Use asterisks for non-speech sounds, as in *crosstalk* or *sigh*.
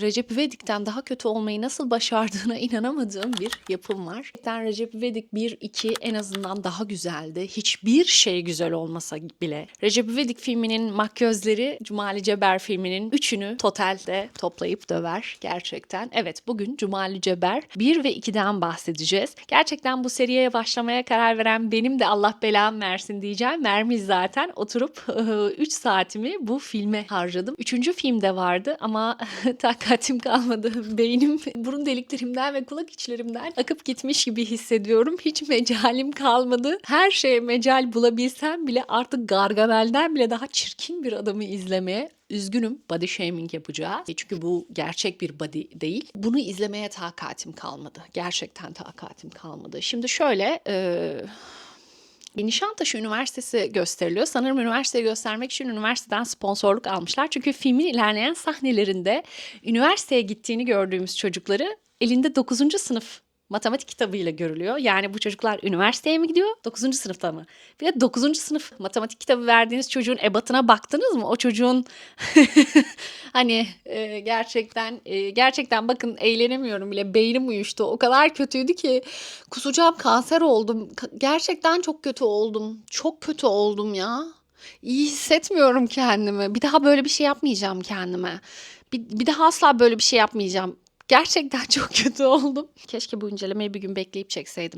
Recep İvedik'ten daha kötü olmayı nasıl başardığına *laughs* inanamadığım bir yapım var. Gerçekten Recep İvedik 1-2 en azından daha güzeldi. Hiçbir şey güzel olmasa bile. Recep İvedik filminin makyözleri Cumali Ceber filminin üçünü totalde toplayıp döver gerçekten. Evet bugün Cumali Ceber 1 ve 2'den bahsedeceğiz. Gerçekten bu seriye başlamaya karar veren benim de Allah belamı versin diyeceğim. Vermiş zaten. Oturup *laughs* 3 saatimi bu filme harcadım. Üçüncü filmde vardı ama *laughs* takatim kalmadı. *laughs* Beynim burun deliklerimden ve kulak içlerimden akıp gitmiş gibi hissediyorum. Hiç mecalim kalmadı. Her şeye mecal bulabilsem bile artık Gargamel'den bile daha çirkin bir adamı izlemeye Üzgünüm body shaming yapacağız. Çünkü bu gerçek bir body değil. Bunu izlemeye takatim kalmadı. Gerçekten takatim kalmadı. Şimdi şöyle... E, Nişantaşı Üniversitesi gösteriliyor. Sanırım üniversiteyi göstermek için üniversiteden sponsorluk almışlar. Çünkü filmin ilerleyen sahnelerinde üniversiteye gittiğini gördüğümüz çocukları elinde 9. sınıf matematik kitabıyla görülüyor. Yani bu çocuklar üniversiteye mi gidiyor? 9. sınıfta mı? Bir de 9. sınıf matematik kitabı verdiğiniz çocuğun ebatına baktınız mı? O çocuğun *laughs* hani e, gerçekten e, gerçekten bakın eğlenemiyorum bile. Beynim uyuştu. O kadar kötüydü ki kusacağım kanser oldum. Gerçekten çok kötü oldum. Çok kötü oldum ya. İyi hissetmiyorum kendimi. Bir daha böyle bir şey yapmayacağım kendime. Bir, bir daha asla böyle bir şey yapmayacağım. Gerçekten *laughs* çok kötü oldum. Keşke bu incelemeyi bir gün bekleyip çekseydim.